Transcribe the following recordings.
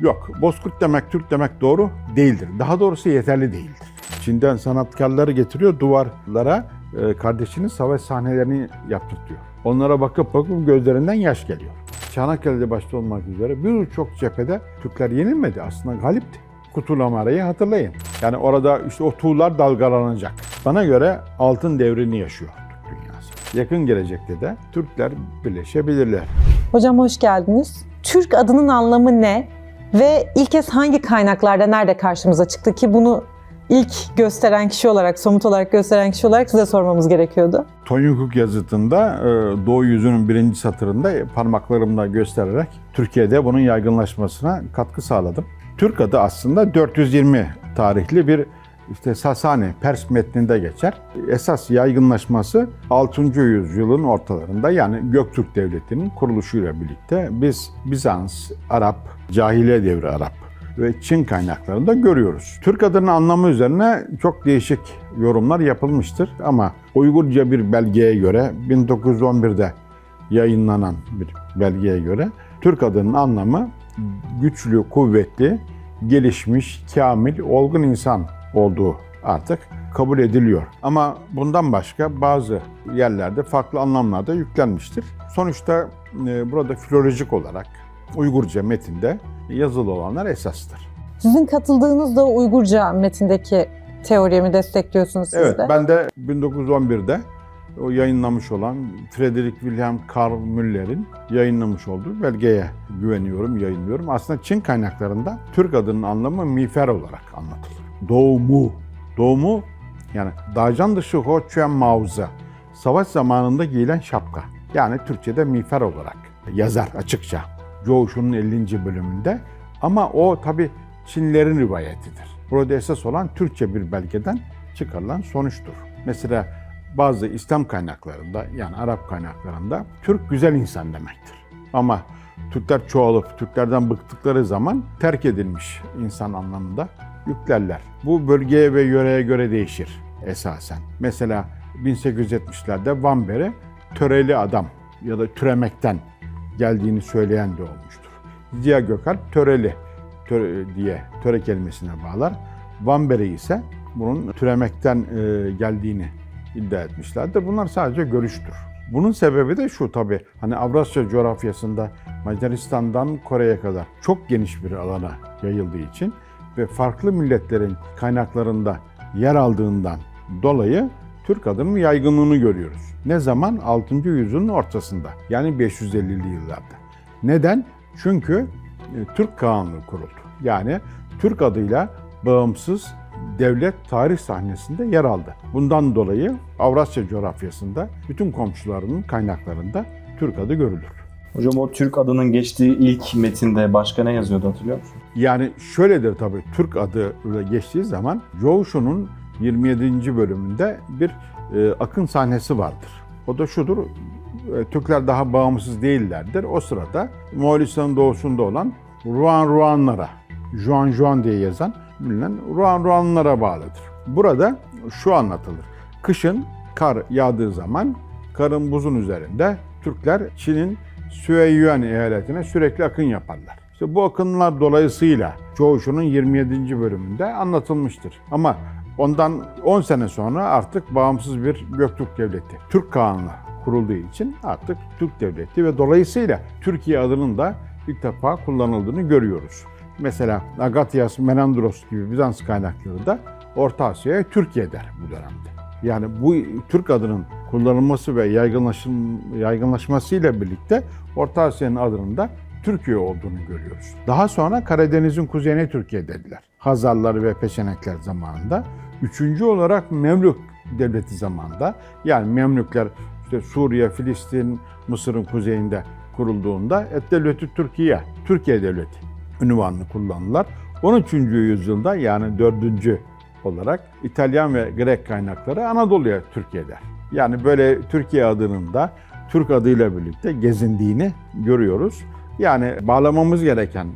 Yok. Bozkurt demek, Türk demek doğru değildir. Daha doğrusu yeterli değildir. Çin'den sanatkarları getiriyor duvarlara e, kardeşinin savaş sahnelerini yaptırtıyor. Onlara bakıp bakıp gözlerinden yaş geliyor. Çanakkale'de başta olmak üzere birçok cephede Türkler yenilmedi. Aslında galipti. Kutulamara'yı hatırlayın. Yani orada işte o tuğlar dalgalanacak. Bana göre altın devrini yaşıyor Türk dünyası. Yakın gelecekte de Türkler birleşebilirler. Hocam hoş geldiniz. Türk adının anlamı ne? Ve ilk kez hangi kaynaklarda nerede karşımıza çıktı ki bunu ilk gösteren kişi olarak, somut olarak gösteren kişi olarak size sormamız gerekiyordu. Tonyukuk yazıtında e, Doğu yüzünün birinci satırında parmaklarımla göstererek Türkiye'de bunun yaygınlaşmasına katkı sağladım. Türk adı aslında 420 tarihli bir işte Sasani Pers metninde geçer. Esas yaygınlaşması 6. yüzyılın ortalarında yani Göktürk Devleti'nin kuruluşuyla birlikte biz Bizans, Arap, Cahiliye devri Arap ve Çin kaynaklarında görüyoruz. Türk adının anlamı üzerine çok değişik yorumlar yapılmıştır ama Uygurca bir belgeye göre 1911'de yayınlanan bir belgeye göre Türk adının anlamı güçlü, kuvvetli, gelişmiş, kamil, olgun insan olduğu artık kabul ediliyor. Ama bundan başka bazı yerlerde farklı anlamlar da yüklenmiştir. Sonuçta e, burada filolojik olarak Uygurca metinde yazılı olanlar esastır. Sizin katıldığınız da Uygurca metindeki teorimi destekliyorsunuz siz Evet, de. ben de 1911'de o yayınlamış olan Frederick Wilhelm Carl Müller'in yayınlamış olduğu belgeye güveniyorum, yayınlıyorum. Aslında Çin kaynaklarında Türk adının anlamı miğfer olarak anlatılır. Doğumu, doğumu yani Dacan dışı Ho Chuen Mauze, savaş zamanında giyilen şapka. Yani Türkçe'de miğfer olarak yazar açıkça. Coğuşu'nun 50. bölümünde. Ama o tabi Çinlerin rivayetidir. Burada esas olan Türkçe bir belgeden çıkarılan sonuçtur. Mesela bazı İslam kaynaklarında yani Arap kaynaklarında Türk güzel insan demektir. Ama Türkler çoğalıp Türklerden bıktıkları zaman terk edilmiş insan anlamında yüklerler. Bu bölgeye ve yöreye göre değişir esasen. Mesela 1870'lerde Van Beri töreli adam ya da türemekten geldiğini söyleyen de olmuştur. Ziya Gökalp töreli töre diye töre kelimesine bağlar. Van Beri ise bunun türemekten e, geldiğini iddia etmişlerdir. Bunlar sadece görüştür. Bunun sebebi de şu tabi hani Avrasya coğrafyasında Macaristan'dan Kore'ye kadar çok geniş bir alana yayıldığı için ve farklı milletlerin kaynaklarında yer aldığından dolayı Türk adının yaygınlığını görüyoruz. Ne zaman? 6. yüzyılın ortasında. Yani 550'li yıllarda. Neden? Çünkü e, Türk Kağanlığı kuruldu. Yani Türk adıyla bağımsız devlet tarih sahnesinde yer aldı. Bundan dolayı Avrasya coğrafyasında bütün komşularının kaynaklarında Türk adı görülür. Hocam o Türk adının geçtiği ilk metinde başka ne yazıyordu hatırlıyor musun? Yani şöyledir tabii Türk adı geçtiği zaman Coğuşu'nun 27. bölümünde bir e, akın sahnesi vardır. O da şudur, e, Türkler daha bağımsız değillerdir. O sırada Moğolistan'ın doğusunda olan Ruan Ruanlara, Juan Juan diye yazan bilinen Ruan Ruanlara bağlıdır. Burada şu anlatılır. Kışın kar yağdığı zaman karın buzun üzerinde Türkler Çin'in Süeyyuan eyaletine sürekli akın yaparlar. İşte bu akınlar dolayısıyla Çoğuşu'nun 27. bölümünde anlatılmıştır. Ama ondan 10 sene sonra artık bağımsız bir Göktürk devleti, Türk Kağanlığı kurulduğu için artık Türk devleti ve dolayısıyla Türkiye adının da ilk defa kullanıldığını görüyoruz. Mesela Agatyas, Menandros gibi Bizans kaynakları da Orta Asya'ya Türkiye der bu dönemde. Yani bu Türk adının kullanılması ve yaygınlaşmasıyla birlikte Orta Asya'nın adının da Türkiye olduğunu görüyoruz. Daha sonra Karadeniz'in kuzeyine Türkiye dediler. Hazarlar ve Peşenekler zamanında. Üçüncü olarak Memlük devleti zamanında yani Memlükler işte Suriye, Filistin, Mısır'ın kuzeyinde kurulduğunda Et Devleti Türkiye, Türkiye Devleti ünvanını kullandılar. 13. yüzyılda yani 4. olarak İtalyan ve Grek kaynakları Anadolu'ya Türkiye der. Yani böyle Türkiye adının da Türk adıyla birlikte gezindiğini görüyoruz. Yani bağlamamız gereken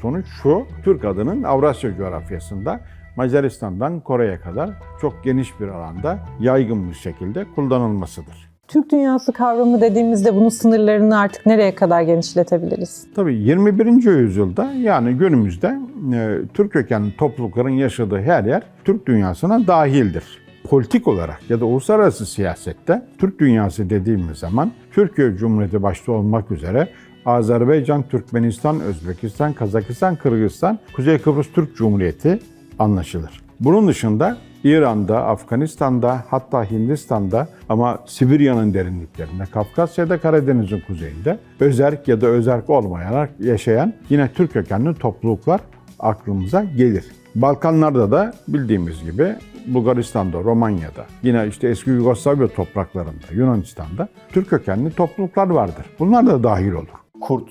sonuç şu, Türk adının Avrasya coğrafyasında Macaristan'dan Kore'ye kadar çok geniş bir alanda yaygın bir şekilde kullanılmasıdır. Türk dünyası kavramı dediğimizde bunun sınırlarını artık nereye kadar genişletebiliriz? Tabii 21. yüzyılda yani günümüzde e, Türk kökenli toplulukların yaşadığı her yer Türk dünyasına dahildir. Politik olarak ya da uluslararası siyasette Türk dünyası dediğimiz zaman Türkiye Cumhuriyeti başta olmak üzere Azerbaycan, Türkmenistan, Özbekistan, Kazakistan, Kırgızistan, Kuzey Kıbrıs Türk Cumhuriyeti anlaşılır. Bunun dışında İran'da, Afganistan'da, hatta Hindistan'da ama Sibirya'nın derinliklerinde, Kafkasya'da, Karadeniz'in kuzeyinde özerk ya da özerk olmayan yaşayan yine Türk kökenli topluluklar aklımıza gelir. Balkanlarda da bildiğimiz gibi Bulgaristan'da, Romanya'da, yine işte eski Yugoslavya topraklarında, Yunanistan'da Türk kökenli topluluklar vardır. Bunlar da dahil olur. Kurt.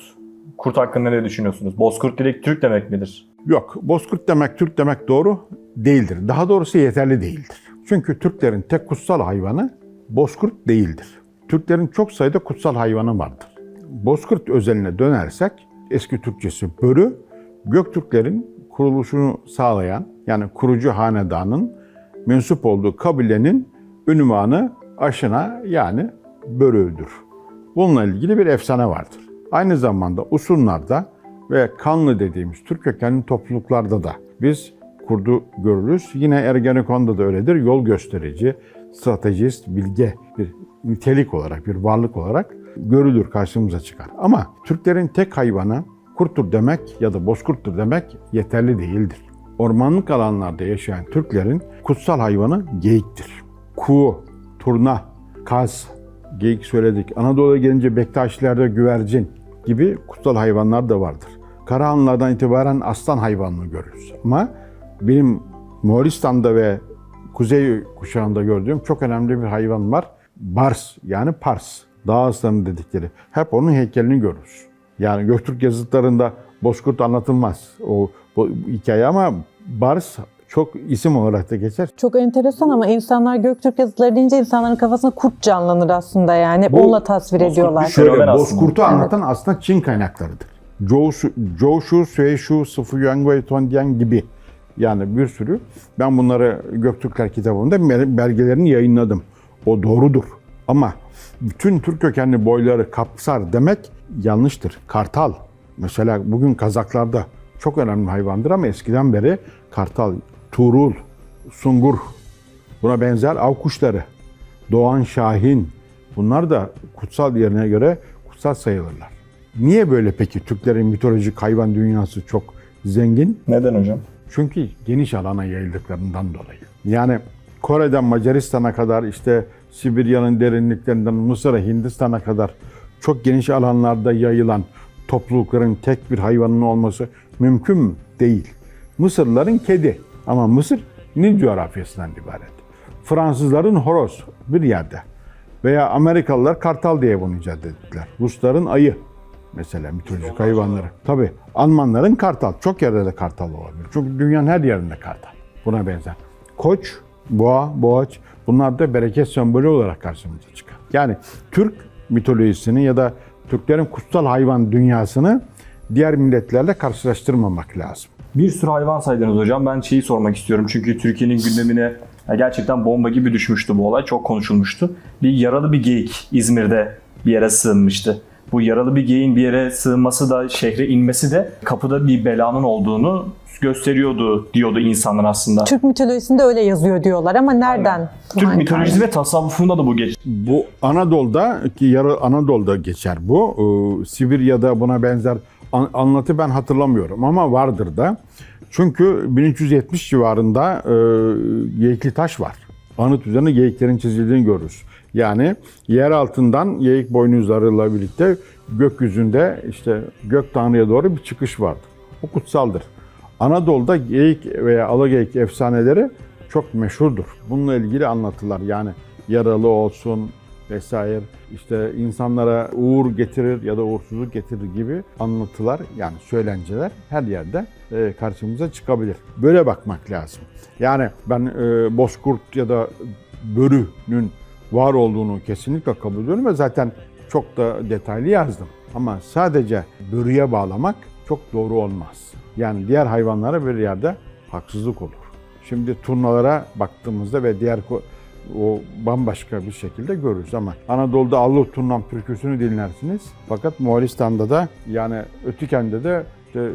Kurt hakkında ne düşünüyorsunuz? Bozkurt direkt Türk demek midir? Yok, Bozkurt demek, Türk demek doğru değildir. Daha doğrusu yeterli değildir. Çünkü Türklerin tek kutsal hayvanı Bozkurt değildir. Türklerin çok sayıda kutsal hayvanı vardır. Bozkurt özeline dönersek, eski Türkçesi börü, Göktürklerin kuruluşunu sağlayan, yani kurucu hanedanın mensup olduğu kabilenin ünvanı aşına yani börüdür. Bununla ilgili bir efsane vardır. Aynı zamanda Usunlar'da ve Kanlı dediğimiz Türk kökenli topluluklarda da biz kurdu görürüz. Yine Ergenekon'da da öyledir. Yol gösterici, stratejist, bilge bir nitelik olarak, bir varlık olarak görülür, karşımıza çıkar. Ama Türklerin tek hayvanı kurttur demek ya da bozkurttur demek yeterli değildir. Ormanlık alanlarda yaşayan Türklerin kutsal hayvanı geyiktir. Kuğu, turna, kaz, geyik söyledik. Anadolu'ya gelince Bektaşilerde güvercin gibi kutsal hayvanlar da vardır. Karahanlılardan itibaren aslan hayvanını görürüz. Ama benim Moğolistan'da ve Kuzey kuşağında gördüğüm çok önemli bir hayvan var. Bars yani Pars. Dağ aslanı dedikleri. Hep onun heykelini görürüz. Yani Göktürk yazıtlarında Bozkurt anlatılmaz o bu hikaye ama Bars çok isim olarak da geçer. Çok enteresan ama insanlar Göktürk yazıtları deyince insanların kafasında kurt canlanır aslında yani. Bu Onunla tasvir Bozkurt ediyorlar. Fenomen Şöyle. Bozkurt'u anlatan aslında Çin kaynaklarıdır. Zhou Shu- Sıfı Yuan Tondian gibi yani bir sürü. Ben bunları Göktürkler kitabımda bel- belgelerini yayınladım. O doğrudur. Ama bütün Türk kökenli boyları kapsar demek yanlıştır. Kartal. Mesela bugün Kazaklarda çok önemli bir hayvandır ama eskiden beri kartal, tuğrul, sungur buna benzer av kuşları, Doğan Şahin bunlar da kutsal yerine göre kutsal sayılırlar. Niye böyle peki Türklerin mitolojik hayvan dünyası çok zengin? Neden hocam? Çünkü geniş alana yayıldıklarından dolayı. Yani Kore'den Macaristan'a kadar işte Sibirya'nın derinliklerinden Mısır'a, Hindistan'a kadar çok geniş alanlarda yayılan toplulukların tek bir hayvanın olması mümkün mü? Değil. Mısırlıların kedi ama Mısır Nil coğrafyasından ibaret. Fransızların horoz bir yerde. Veya Amerikalılar kartal diye bunu icat ettiler. Rusların ayı mesela mitolojik hayvanları. Tabii Almanların kartal. Çok yerde de kartal olabilir. Çünkü dünyanın her yerinde kartal. Buna benzer. Koç, boğa, boğaç bunlar da bereket sembolü olarak karşımıza çıkar. Yani Türk mitolojisini ya da Türklerin kutsal hayvan dünyasını diğer milletlerle karşılaştırmamak lazım. Bir sürü hayvan saydınız hocam. Ben şeyi sormak istiyorum. Çünkü Türkiye'nin gündemine gerçekten bomba gibi düşmüştü bu olay. Çok konuşulmuştu. Bir yaralı bir geyik İzmir'de bir yere sığınmıştı. Bu yaralı bir geyiğin bir yere sığınması da şehre inmesi de kapıda bir belanın olduğunu gösteriyordu diyordu insanlar aslında. Türk mitolojisinde öyle yazıyor diyorlar ama nereden? Türk Hangi mitolojisi ve tasavvufunda da bu geç. Bu Anadolu'da ki yarı Anadolu'da geçer bu. Ee, Sibirya'da buna benzer an- anlatı ben hatırlamıyorum ama vardır da. Çünkü 1370 civarında e, geyikli taş var. Anıt üzerine geyiklerin çizildiğini görürüz. Yani yer altından geyik boynuzlarıyla birlikte gökyüzünde işte gök tanrıya doğru bir çıkış vardır. O kutsaldır. Anadolu'da geyik veya alageyik efsaneleri çok meşhurdur. Bununla ilgili anlatılar yani yaralı olsun vesaire işte insanlara uğur getirir ya da uğursuzluk getirir gibi anlatılar yani söylenceler her yerde e, karşımıza çıkabilir. Böyle bakmak lazım. Yani ben e, Bozkurt ya da Börü'nün var olduğunu kesinlikle kabul ediyorum ve zaten çok da detaylı yazdım. Ama sadece börüye bağlamak çok doğru olmaz. Yani diğer hayvanlara bir yerde haksızlık olur. Şimdi turnalara baktığımızda ve diğer o bambaşka bir şekilde görürüz ama Anadolu'da allı turnam türküsünü dinlersiniz. Fakat Moğolistan'da da yani Ötüken'de de işte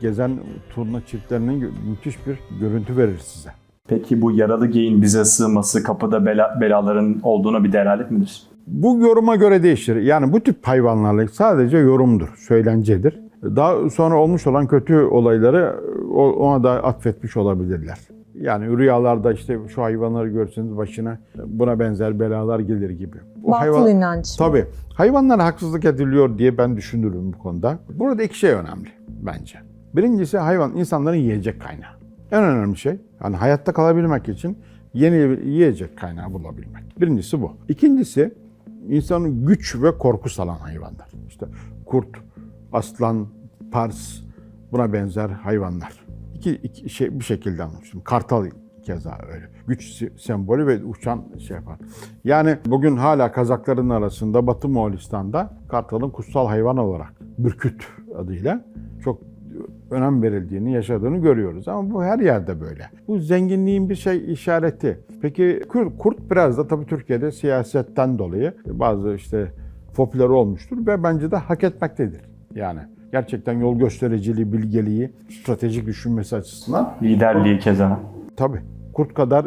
gezen turna çiftlerinin müthiş bir görüntü verir size. Peki bu yaralı geyin bize sığması kapıda bela, belaların olduğuna bir delalet midir? Bu yoruma göre değişir. Yani bu tip hayvanlarla sadece yorumdur, söylencedir. Daha sonra olmuş olan kötü olayları ona da atfetmiş olabilirler. Yani rüyalarda işte şu hayvanları görseniz başına buna benzer belalar gelir gibi. Bu Batıl inanç. Tabii. Hayvanlara haksızlık ediliyor diye ben düşünürüm bu konuda. Burada iki şey önemli bence. Birincisi hayvan insanların yiyecek kaynağı. En önemli şey yani hayatta kalabilmek için yeni yiyecek kaynağı bulabilmek. Birincisi bu. İkincisi insanın güç ve korku salan hayvanlar. İşte kurt, aslan, pars buna benzer hayvanlar. İki, iki şey bir şekilde anlamıştım. Kartal keza öyle. Güç sembolü ve uçan şey yapar. Yani bugün hala Kazakların arasında Batı Moğolistan'da kartalın kutsal hayvan olarak Bürküt adıyla çok önem verildiğini, yaşadığını görüyoruz. Ama bu her yerde böyle. Bu zenginliğin bir şey işareti. Peki kur- kurt biraz da tabii Türkiye'de siyasetten dolayı bazı işte popüler olmuştur ve bence de hak etmektedir. Yani gerçekten yol göstericiliği, bilgeliği, stratejik düşünmesi açısından Liderliği keza. Tabii. Kurt kadar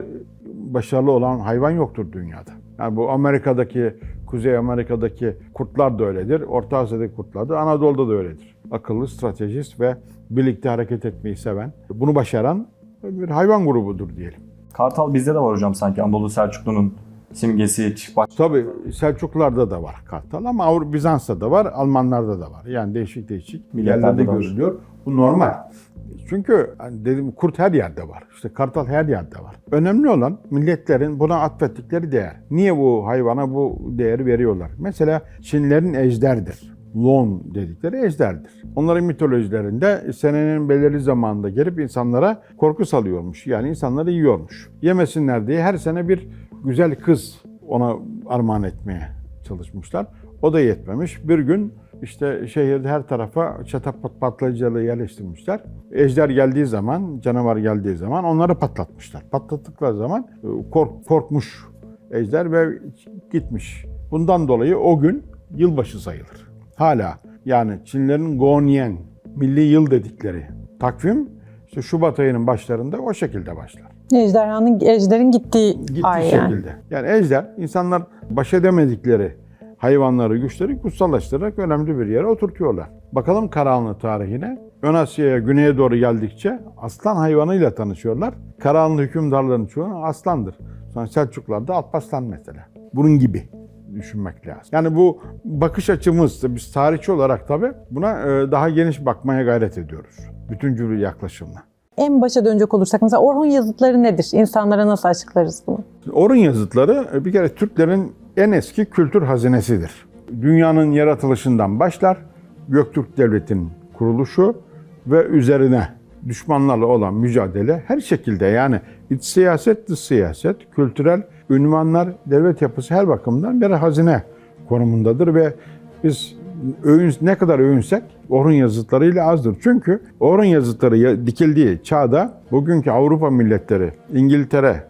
başarılı olan hayvan yoktur dünyada. Yani bu Amerika'daki, Kuzey Amerika'daki kurtlar da öyledir. Orta Asya'daki kurtlar da, Anadolu'da da öyledir. Akıllı, stratejist ve birlikte hareket etmeyi seven, bunu başaran bir hayvan grubudur diyelim. Kartal bizde de var hocam sanki Anadolu Selçuklu'nun simgesi baş. Tabii Selçuklularda da var kartal ama Avrupa Bizans'ta da var, Almanlarda da var. Yani değişik değişik Milletlerde yerlerde görülüyor. Bu normal. Çünkü hani dedim kurt her yerde var. İşte kartal her yerde var. Önemli olan milletlerin buna atfettikleri değer. Niye bu hayvana bu değeri veriyorlar? Mesela Çinlerin ejderdir. Lon dedikleri ejderdir. Onların mitolojilerinde senenin belirli zamanında gelip insanlara korku salıyormuş. Yani insanları yiyormuş. Yemesinler diye her sene bir güzel kız ona armağan etmeye çalışmışlar. O da yetmemiş. Bir gün işte şehirde her tarafa çatapat patlayıcıları yerleştirmişler. Ejder geldiği zaman, canavar geldiği zaman onları patlatmışlar. Patlattıkları zaman e, kork, korkmuş ejder ve gitmiş. Bundan dolayı o gün yılbaşı sayılır. Hala yani Çinlerin Gonyen, milli yıl dedikleri takvim işte Şubat ayının başlarında o şekilde başlar. Ejderhanın, ejderin gittiği Gittiği ay yani. şekilde. Yani ejder insanlar baş edemedikleri hayvanları, güçleri kutsallaştırarak önemli bir yere oturtuyorlar. Bakalım Karahanlı tarihine. Ön Asya'ya güneye doğru geldikçe aslan hayvanıyla tanışıyorlar. Karahanlı hükümdarların çoğu aslandır. Sonra Selçuklar'da Alparslan mesela. Bunun gibi düşünmek lazım. Yani bu bakış açımız, biz tarihçi olarak tabii buna e, daha geniş bakmaya gayret ediyoruz. Bütüncül bir yaklaşımla. En başa dönecek olursak mesela Orhun yazıtları nedir? İnsanlara nasıl açıklarız bunu? Orun yazıtları e, bir kere Türklerin en eski kültür hazinesidir. Dünyanın yaratılışından başlar, Göktürk Devleti'nin kuruluşu ve üzerine düşmanlarla olan mücadele her şekilde yani iç siyaset, dış siyaset, kültürel ünvanlar, devlet yapısı her bakımdan bir hazine konumundadır ve biz övün, ne kadar övünsek Orhun yazıtlarıyla azdır. Çünkü Orhun yazıtları ya- dikildiği çağda bugünkü Avrupa milletleri, İngiltere,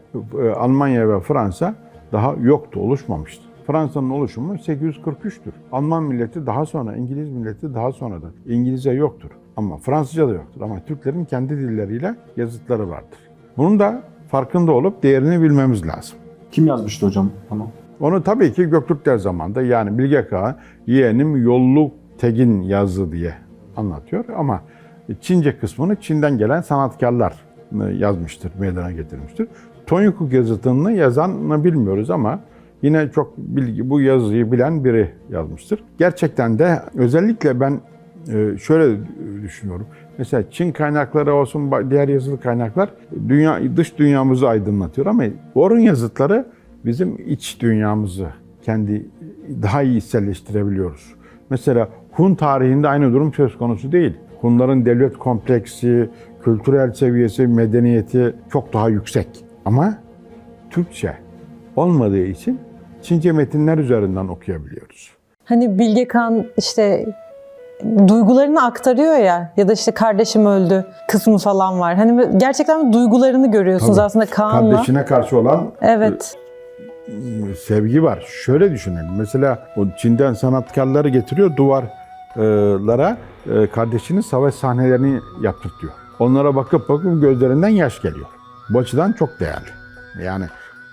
e, Almanya ve Fransa daha yoktu, oluşmamıştı. Fransa'nın oluşumu 843'tür. Alman milleti daha sonra, İngiliz milleti daha sonradır. İngilizce yoktur ama Fransızca da yoktur. Ama Türklerin kendi dilleriyle yazıtları vardır. Bunun da farkında olup değerini bilmemiz lazım. Kim yazmıştı hocam onu? Onu tabii ki Göktürkler zamanında yani Bilge Kağan yeğenim Yolluk Tegin yazdı diye anlatıyor ama Çince kısmını Çin'den gelen sanatkarlar yazmıştır, meydana getirmiştir. Tonyukuk yazıtını yazanını bilmiyoruz ama yine çok bilgi, bu yazıyı bilen biri yazmıştır. Gerçekten de özellikle ben e, şöyle düşünüyorum. Mesela Çin kaynakları olsun, diğer yazılı kaynaklar dünya dış dünyamızı aydınlatıyor ama Orhun yazıtları bizim iç dünyamızı kendi daha iyi içselleştirebiliyoruz. Mesela Hun tarihinde aynı durum söz konusu değil. Hunların devlet kompleksi, kültürel seviyesi, medeniyeti çok daha yüksek. Ama Türkçe olmadığı için Çince metinler üzerinden okuyabiliyoruz. Hani Bilge Kağan işte duygularını aktarıyor ya ya da işte kardeşim öldü kısmı falan var. Hani gerçekten duygularını görüyorsunuz Tabii. aslında Kaan'la. Kardeşine karşı olan Evet. Sevgi var. Şöyle düşünelim. Mesela o Çin'den sanatkarları getiriyor duvarlara e, kardeşinin savaş sahnelerini yaptırtıyor. Onlara bakıp bakıp gözlerinden yaş geliyor. Bu açıdan çok değerli. Yani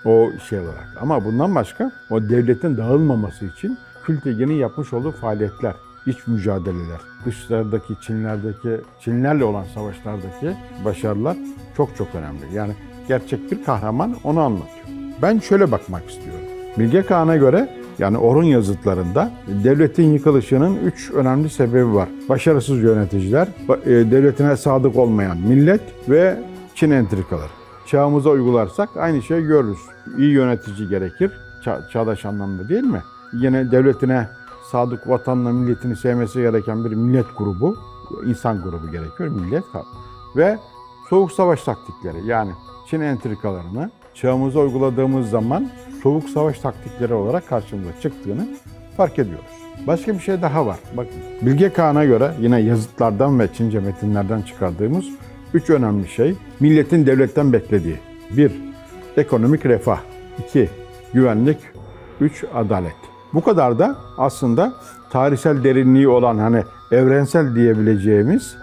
o şey olarak. Ama bundan başka o devletin dağılmaması için Kültegen'in yapmış olduğu faaliyetler, iç mücadeleler, dışlardaki Çinlerdeki, Çinlerle olan savaşlardaki başarılar çok çok önemli. Yani gerçek bir kahraman onu anlatıyor. Ben şöyle bakmak istiyorum. Bilge Kağan'a göre yani Orhun yazıtlarında devletin yıkılışının üç önemli sebebi var. Başarısız yöneticiler, e, devletine sadık olmayan millet ve Çin entrikaları. Çağımıza uygularsak aynı şeyi görürüz. İyi yönetici gerekir, ça- çağdaş anlamda değil mi? Yine devletine sadık vatanla milletini sevmesi gereken bir millet grubu, insan grubu gerekiyor, millet. Ve soğuk savaş taktikleri yani Çin entrikalarını çağımıza uyguladığımız zaman soğuk savaş taktikleri olarak karşımıza çıktığını fark ediyoruz. Başka bir şey daha var. Bakın Bilge Kağan'a göre yine yazıtlardan ve Çince metinlerden çıkardığımız üç önemli şey milletin devletten beklediği. Bir, ekonomik refah. iki güvenlik. Üç, adalet. Bu kadar da aslında tarihsel derinliği olan hani evrensel diyebileceğimiz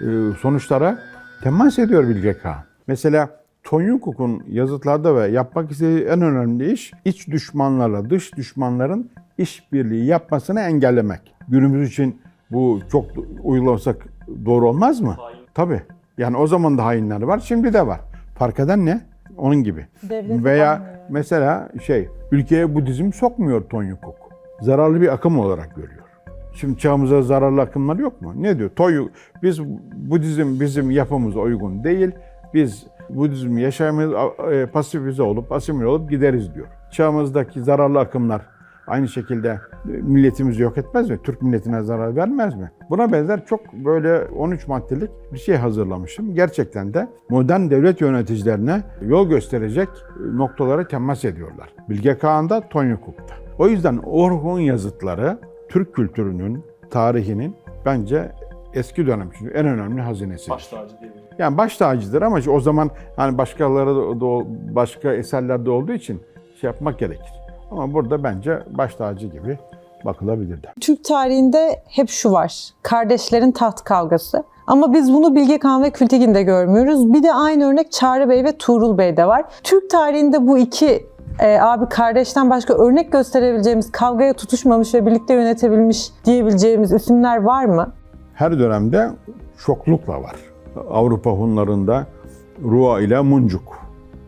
e, sonuçlara temas ediyor Bilge Kağan. Mesela Tonyukuk'un yazıtlarda ve yapmak istediği en önemli iş iç düşmanlarla dış düşmanların işbirliği yapmasını engellemek. Günümüz için bu çok uygulasak doğru olmaz mı? Tabii. Yani o zaman da hainler var, şimdi de var. Fark eden ne? Onun gibi. Devlet Veya almıyor. mesela şey, ülkeye Budizm sokmuyor Tonyukuk. Zararlı bir akım olarak görüyor. Şimdi çağımıza zararlı akımlar yok mu? Ne diyor? Toyu, biz Budizm bizim yapımıza uygun değil. Biz Budizmi yaşayamayız, e, pasifize olup, asimile olup gideriz diyor. Çağımızdaki zararlı akımlar aynı şekilde e, milletimizi yok etmez mi? Türk milletine zarar vermez mi? Buna benzer çok böyle 13 maddelik bir şey hazırlamışım. Gerçekten de modern devlet yöneticilerine yol gösterecek e, noktalara temas ediyorlar. Bilge Kağan'da, Tonyukuk'ta. O yüzden Orhun yazıtları Türk kültürünün, tarihinin bence eski dönem için en önemli hazinesi. Baş tacı diyebilirim. Yani baş tacıdır ama o zaman hani başkaları da, başka eserlerde olduğu için şey yapmak gerekir. Ama burada bence baş tacı gibi bakılabilirdi. Türk tarihinde hep şu var. Kardeşlerin taht kavgası. Ama biz bunu Bilge Kağan ve Kültegin'de görmüyoruz. Bir de aynı örnek Çağrı Bey ve Tuğrul Bey'de var. Türk tarihinde bu iki e, abi kardeşten başka örnek gösterebileceğimiz, kavgaya tutuşmamış ve birlikte yönetebilmiş diyebileceğimiz isimler var mı? Her dönemde çoklukla var. Avrupa Hunlarında Rua ile Muncuk.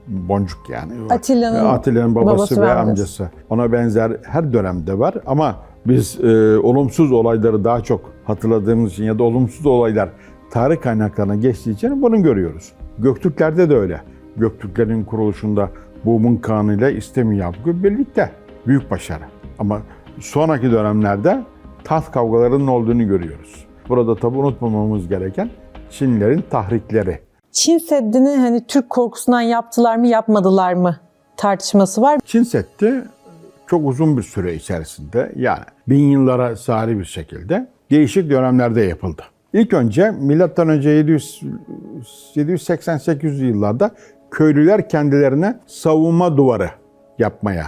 Boncuk yani. Atilla'nın Atilla'nın babası, babası ve ve amcası. Ona benzer her dönemde var ama biz e, olumsuz olayları daha çok hatırladığımız için ya da olumsuz olaylar tarih kaynaklarına geçtiği için bunu görüyoruz. Göktürklerde de öyle. Göktürklerin kuruluşunda Buğmun Kağan ile İstemi birlikte. Büyük başarı. Ama sonraki dönemlerde taht kavgalarının olduğunu görüyoruz. Burada tabi unutmamamız gereken Çinlilerin tahrikleri. Çin Seddi'ni hani Türk korkusundan yaptılar mı yapmadılar mı tartışması var. Çin Seddi çok uzun bir süre içerisinde yani bin yıllara sari bir şekilde değişik dönemlerde yapıldı. İlk önce milattan önce 700 780-800 yıllarda köylüler kendilerine savunma duvarı yapmaya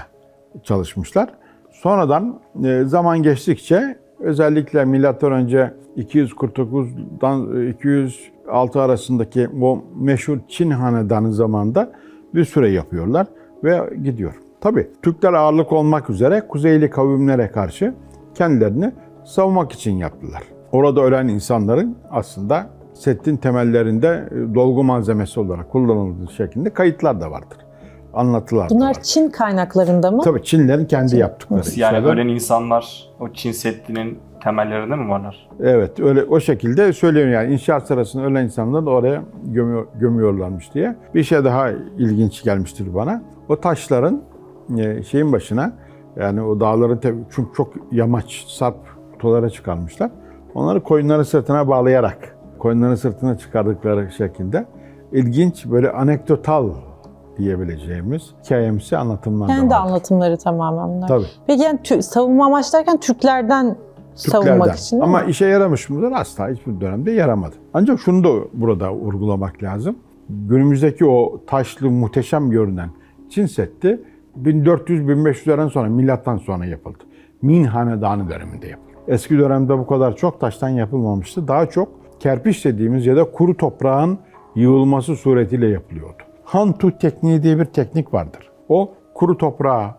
çalışmışlar. Sonradan e, zaman geçtikçe özellikle milattan önce 249'dan e, 206 arasındaki o meşhur Çin hanedanı zamanında bir süre yapıyorlar ve gidiyor. Tabi Türkler ağırlık olmak üzere Kuzeyli kavimlere karşı kendilerini savunmak için yaptılar. Orada ölen insanların aslında settin temellerinde e, dolgu malzemesi olarak kullanıldığı şeklinde kayıtlar da vardır. Anlatılar Bunlar vardır. Çin kaynaklarında mı? Tabii Çinlerin kendi yaptıkları. Nasıl yani işlerden. ölen insanlar o Çin Seddi'nin temellerinde mi varlar? Evet öyle o şekilde söyleniyor yani inşaat sırasında ölen insanları da oraya gömüyor, gömüyorlarmış diye. Bir şey daha ilginç gelmiştir bana. O taşların e, şeyin başına yani o dağların te- çünkü çok yamaç, sarp tolara çıkarmışlar. Onları koyunların sırtına bağlayarak koyunların sırtına çıkardıkları şekilde ilginç böyle anekdotal diyebileceğimiz hikayemsi anlatımlar da Kendi var. anlatımları tamamen bunlar. Tabii. Peki yani tü- savunma amaçlarken Türklerden savunmak Türklerden. için değil Ama işe yaramış mıdır? Asla hiçbir dönemde yaramadı. Ancak şunu da burada vurgulamak lazım. Günümüzdeki o taşlı muhteşem görünen Çin Seddi 1400-1500'lerden sonra milattan sonra yapıldı. Min Hanedanı döneminde yapıldı. Eski dönemde bu kadar çok taştan yapılmamıştı. Daha çok kerpiç dediğimiz ya da kuru toprağın yığılması suretiyle yapılıyordu. Hantu tekniği diye bir teknik vardır. O kuru toprağı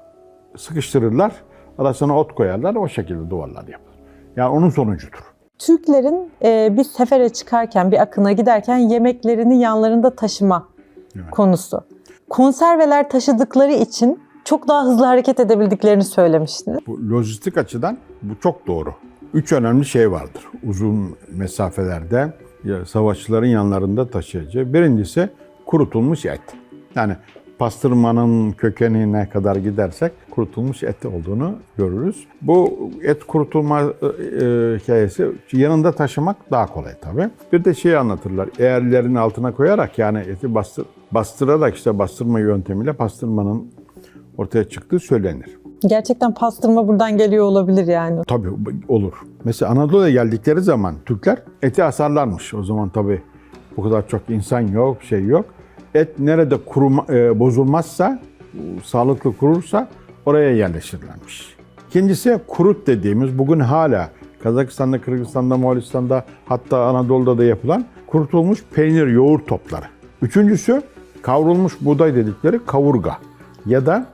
sıkıştırırlar, arasına ot koyarlar, o şekilde duvarlar yapılır. Yani onun sonucudur. Türklerin e, bir sefere çıkarken, bir akına giderken yemeklerini yanlarında taşıma Evet. konusu. Konserveler taşıdıkları için çok daha hızlı hareket edebildiklerini söylemiştiniz. Bu lojistik açıdan bu çok doğru. Üç önemli şey vardır uzun mesafelerde savaşçıların yanlarında taşıyacağı. Birincisi kurutulmuş et. Yani pastırmanın kökenine kadar gidersek kurutulmuş et olduğunu görürüz. Bu et kurutulma e, e, hikayesi yanında taşımak daha kolay tabii. Bir de şeyi anlatırlar. Eğerlerin altına koyarak yani eti bastır, bastırarak işte bastırma yöntemiyle pastırmanın ortaya çıktığı söylenir. Gerçekten pastırma buradan geliyor olabilir yani. Tabii olur. Mesela Anadolu'ya geldikleri zaman Türkler eti asarlarmış. O zaman tabii bu kadar çok insan yok, şey yok. Et nerede kuruma, e, bozulmazsa, sağlıklı kurursa oraya yerleşirlermiş. İkincisi kurut dediğimiz bugün hala Kazakistan'da, Kırgızistan'da, Moğolistan'da hatta Anadolu'da da yapılan kurutulmuş peynir, yoğurt topları. Üçüncüsü kavrulmuş buğday dedikleri kavurga ya da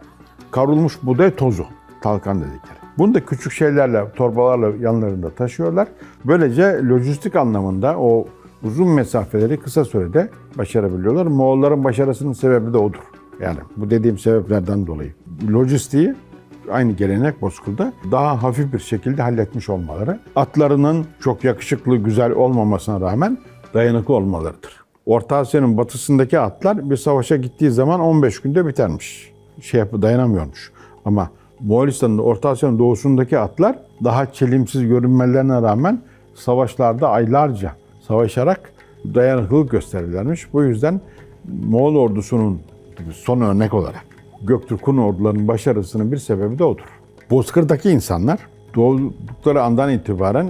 kavrulmuş buğday tozu, talkan dedikleri. Bunu da küçük şeylerle, torbalarla yanlarında taşıyorlar. Böylece lojistik anlamında o uzun mesafeleri kısa sürede başarabiliyorlar. Moğolların başarısının sebebi de odur. Yani bu dediğim sebeplerden dolayı. Lojistiği aynı gelenek Bozkır'da daha hafif bir şekilde halletmiş olmaları. Atlarının çok yakışıklı, güzel olmamasına rağmen dayanıklı olmalarıdır. Orta Asya'nın batısındaki atlar bir savaşa gittiği zaman 15 günde bitermiş. Şey yapı dayanamıyormuş. Ama Moğolistan'da Orta Asya'nın doğusundaki atlar daha çelimsiz görünmelerine rağmen savaşlarda aylarca savaşarak dayanıklılık gösterirlermiş. Bu yüzden Moğol ordusunun son örnek olarak Göktürk'ün ordularının başarısının bir sebebi de odur. Bozkır'daki insanlar doğdukları andan itibaren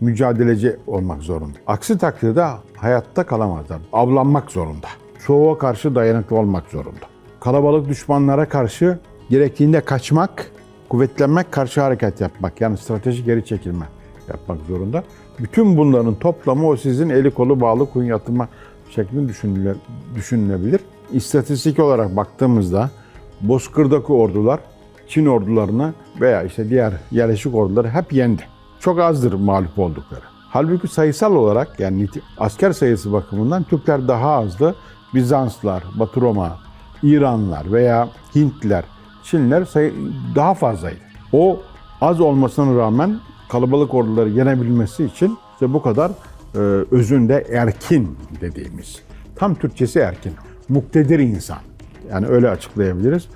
mücadeleci olmak zorunda. Aksi takdirde hayatta kalamazlar. Avlanmak zorunda. Soğuğa karşı dayanıklı olmak zorunda. Kalabalık düşmanlara karşı gerektiğinde kaçmak, kuvvetlenmek, karşı hareket yapmak. Yani strateji geri çekilme yapmak zorunda. Bütün bunların toplamı o sizin eli kolu bağlı kuyun yatırma şeklinde düşünüle- düşünülebilir. İstatistik olarak baktığımızda Bozkır'daki ordular Çin ordularına veya işte diğer yerleşik orduları hep yendi. Çok azdır mağlup oldukları. Halbuki sayısal olarak yani asker sayısı bakımından Türkler daha azdı. Bizanslar, Batı Roma, İranlılar veya Hintliler, Çinliler sayı daha fazlaydı. O az olmasına rağmen kalabalık orduları yenebilmesi için işte bu kadar e, özünde erkin dediğimiz. Tam Türkçesi erkin. Muktedir insan. Yani öyle açıklayabiliriz.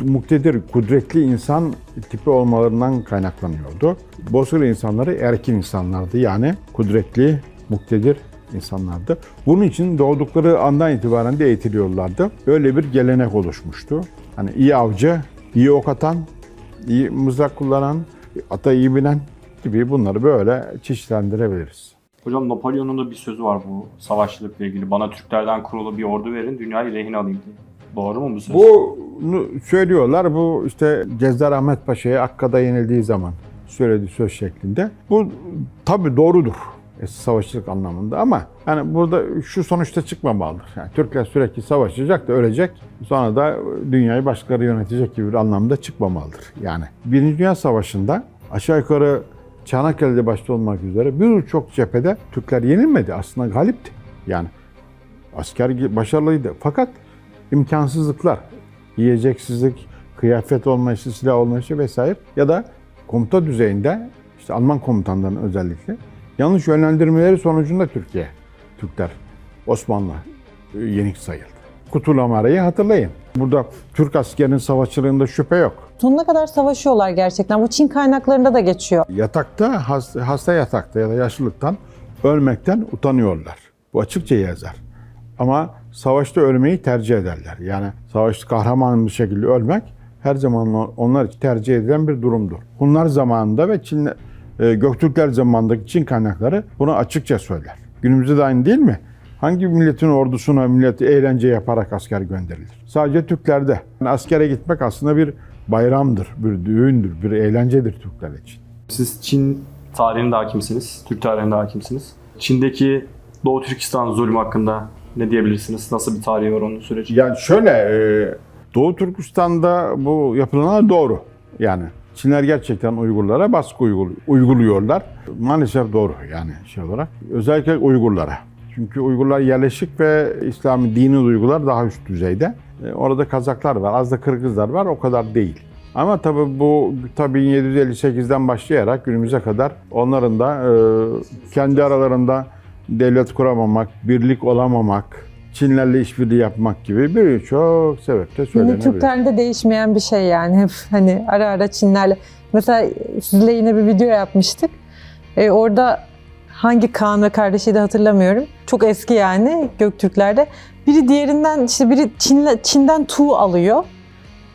Muktedir, kudretli insan tipi olmalarından kaynaklanıyordu. Bozkır insanları erkin insanlardı. Yani kudretli, muktedir insanlardı. Bunun için doğdukları andan itibaren de eğitiliyorlardı. Öyle bir gelenek oluşmuştu. Hani iyi avcı, iyi ok atan, iyi mızrak kullanan, ata iyi binen gibi bunları böyle çeşitlendirebiliriz. Hocam Napolyon'un da bir sözü var bu savaşçılıkla ilgili. Bana Türklerden kurulu bir ordu verin, dünyayı rehin alayım diye. Doğru mu bu söz? Bunu söylüyorlar. Bu işte Cezdar Ahmet Paşa'ya Akka'da yenildiği zaman söylediği söz şeklinde. Bu tabii doğrudur savaşçılık anlamında ama yani burada şu sonuçta çıkmamalıdır. Yani Türkler sürekli savaşacak da ölecek. Sonra da dünyayı başkaları yönetecek gibi bir anlamda çıkmamalıdır. Yani Birinci Dünya Savaşı'nda aşağı yukarı Çanakkale'de başta olmak üzere birçok cephede Türkler yenilmedi. Aslında galipti. Yani asker başarılıydı. Fakat imkansızlıklar, yiyeceksizlik, kıyafet olmayışı, silah olmayışı vesaire ya da komuta düzeyinde işte Alman komutanların özellikle yanlış yönlendirmeleri sonucunda Türkiye, Türkler, Osmanlı e, yenik sayıldı. Kutulamara'yı hatırlayın. Burada Türk askerinin savaşçılığında şüphe yok. Sonuna kadar savaşıyorlar gerçekten. Bu Çin kaynaklarında da geçiyor. Yatakta, hasta, hasta yatakta ya da yaşlılıktan ölmekten utanıyorlar. Bu açıkça yazar. Ama savaşta ölmeyi tercih ederler. Yani savaşta kahraman bir şekilde ölmek her zaman onlar için tercih edilen bir durumdur. Hunlar zamanında ve Çin, e, Göktürkler zamanındaki Çin kaynakları bunu açıkça söyler. Günümüzde de aynı değil mi? Hangi milletin ordusuna millet eğlence yaparak asker gönderilir? Sadece Türklerde. Yani askere gitmek aslında bir bayramdır, bir düğündür, bir eğlencedir Türkler için. Siz Çin tarihinde hakimsiniz, Türk tarihinde hakimsiniz. Çin'deki Doğu Türkistan zulmü hakkında ne diyebilirsiniz? Nasıl bir tarihi var onun süreci? Yani şöyle, e, Doğu Türkistan'da bu yapılanlar doğru. Yani Çinler gerçekten Uygurlara baskı uygul- uyguluyorlar. Maalesef doğru yani şey olarak. Özellikle Uygurlara. Çünkü Uygurlar yerleşik ve İslami dini duygular daha üst düzeyde. E, Orada Kazaklar var, az da Kırgızlar var, o kadar değil. Ama tabii bu tabii 1758'den başlayarak günümüze kadar onların da e, kendi aralarında devlet kuramamak, birlik olamamak, Çinlerle işbirliği yapmak gibi birçok sebepte söylenebilir. Türk tarihinde değişmeyen bir şey yani. Hep hani ara ara Çinlerle. Mesela sizle yine bir video yapmıştık. E, orada hangi Kaan ve kardeşi de hatırlamıyorum. Çok eski yani Göktürklerde. Biri diğerinden işte biri Çinle, Çin'den tuğ alıyor.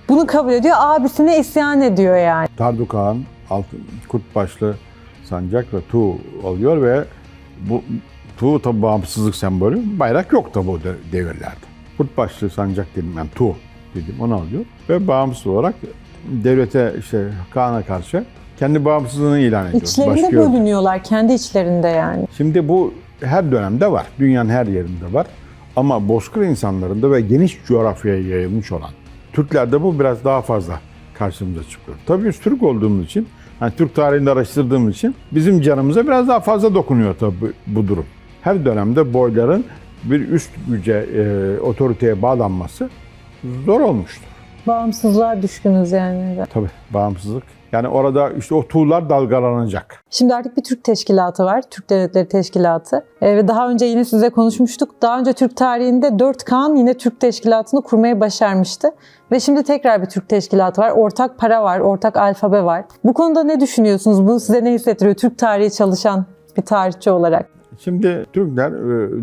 Bunu kabul ediyor. Abisine isyan ediyor yani. Tardu Kağan, altın, kurt başlı sancak ve tuğ alıyor ve bu tuğ tabi bağımsızlık sembolü. Bayrak yok tabi o de- devirlerde. Kurt başlı sancak dedim yani tuğ dedim onu alıyor. Ve bağımsız olarak devlete işte Kaan'a karşı kendi bağımsızlığını ilan ediyor. İçlerinde Başka bölünüyorlar. Kendi içlerinde yani. Şimdi bu her dönemde var. Dünyanın her yerinde var. Ama bozkır insanlarında ve geniş coğrafyaya yayılmış olan Türklerde bu biraz daha fazla karşımıza çıkıyor. Tabii biz Türk olduğumuz için, hani Türk tarihinde araştırdığımız için bizim canımıza biraz daha fazla dokunuyor tabii bu durum. Her dönemde boyların bir üst güce, e, otoriteye bağlanması zor olmuştur. Bağımsızlığa düşkünüz yani. Tabii bağımsızlık. Yani orada işte o tuğlar dalgalanacak. Şimdi artık bir Türk teşkilatı var. Türk Devletleri Teşkilatı. Ee, ve daha önce yine size konuşmuştuk. Daha önce Türk tarihinde 4 Kaan yine Türk teşkilatını kurmayı başarmıştı. Ve şimdi tekrar bir Türk teşkilatı var. Ortak para var, ortak alfabe var. Bu konuda ne düşünüyorsunuz? Bu size ne hissettiriyor? Türk tarihi çalışan bir tarihçi olarak. Şimdi Türkler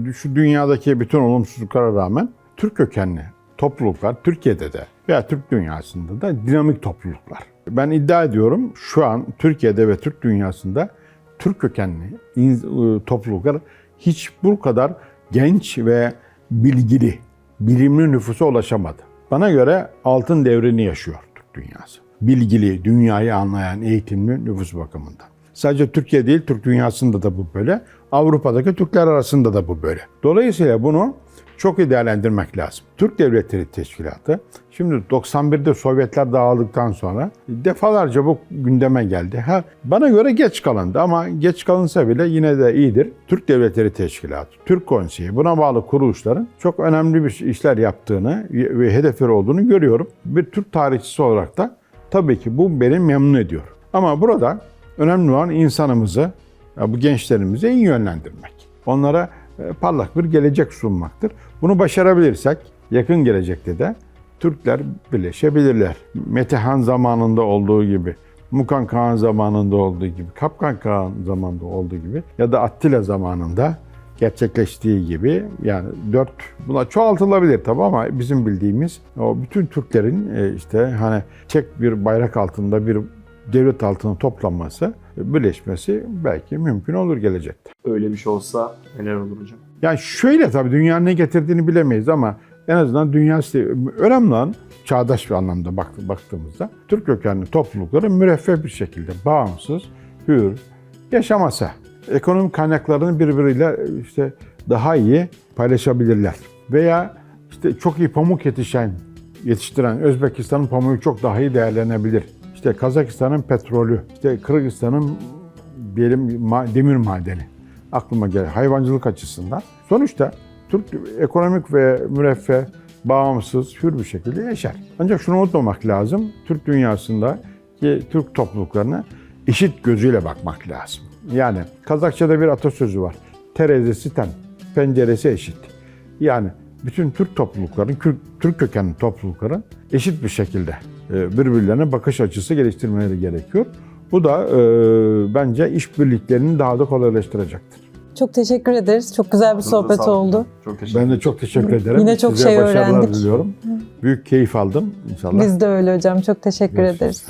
e, şu dünyadaki bütün olumsuzluklara rağmen Türk kökenli topluluklar Türkiye'de de veya Türk dünyasında da dinamik topluluklar. Ben iddia ediyorum şu an Türkiye'de ve Türk dünyasında Türk kökenli e, topluluklar hiç bu kadar genç ve bilgili, bilimli nüfusa ulaşamadı. Bana göre altın devrini yaşıyor Türk dünyası. Bilgili, dünyayı anlayan, eğitimli nüfus bakımından. Sadece Türkiye değil, Türk dünyasında da bu böyle. Avrupa'daki Türkler arasında da bu böyle. Dolayısıyla bunu çok iyi değerlendirmek lazım. Türk Devletleri Teşkilatı, şimdi 91'de Sovyetler dağıldıktan sonra defalarca bu gündeme geldi. Ha, bana göre geç kalındı ama geç kalınsa bile yine de iyidir. Türk Devletleri Teşkilatı, Türk Konseyi, buna bağlı kuruluşların çok önemli bir işler yaptığını ve hedefleri olduğunu görüyorum. Bir Türk tarihçisi olarak da tabii ki bu beni memnun ediyor. Ama burada önemli olan insanımızı, bu gençlerimizi iyi yönlendirmek. Onlara e, parlak bir gelecek sunmaktır. Bunu başarabilirsek yakın gelecekte de Türkler birleşebilirler. Metehan zamanında olduğu gibi, Mukan Kağan zamanında olduğu gibi, Kapkan Kağan zamanında olduğu gibi ya da Attila zamanında gerçekleştiği gibi yani dört buna çoğaltılabilir tabii ama bizim bildiğimiz o bütün Türklerin e, işte hani tek bir bayrak altında bir devlet altına toplanması, birleşmesi belki mümkün olur gelecekte. Öyle bir şey olsa neler olur hocam? Yani şöyle tabii dünyanın ne getirdiğini bilemeyiz ama en azından dünya önemli olan çağdaş bir anlamda bak- baktığımızda Türk kökenli toplulukların müreffeh bir şekilde bağımsız, hür yaşaması. Ekonomik kaynaklarını birbiriyle işte daha iyi paylaşabilirler. Veya işte çok iyi pamuk yetişen, yetiştiren Özbekistan'ın pamuğu çok daha iyi değerlenebilir. İşte Kazakistan'ın petrolü, işte Kırgızistan'ın diyelim demir madeni aklıma gelen hayvancılık açısından. Sonuçta Türk ekonomik ve müreffeh, bağımsız, hür bir şekilde yaşar. Ancak şunu unutmamak lazım. Türk dünyasında ki Türk topluluklarına eşit gözüyle bakmak lazım. Yani Kazakça'da bir atasözü var. Terezesi ten, penceresi eşit. Yani bütün Türk toplulukların, Türk kökenli toplulukların eşit bir şekilde e, birbirlerine bakış açısı geliştirmeleri gerekiyor. Bu da e, bence işbirliklerini daha da kolaylaştıracaktır. Çok teşekkür ederiz. Çok güzel bir sohbet oldu. Çok teşekkür Ben de çok teşekkür ederim. Yine çok Size şey başarılar öğrendik. diliyorum. Büyük keyif aldım inşallah. Biz de öyle hocam. Çok teşekkür Görüşürüz. ederiz.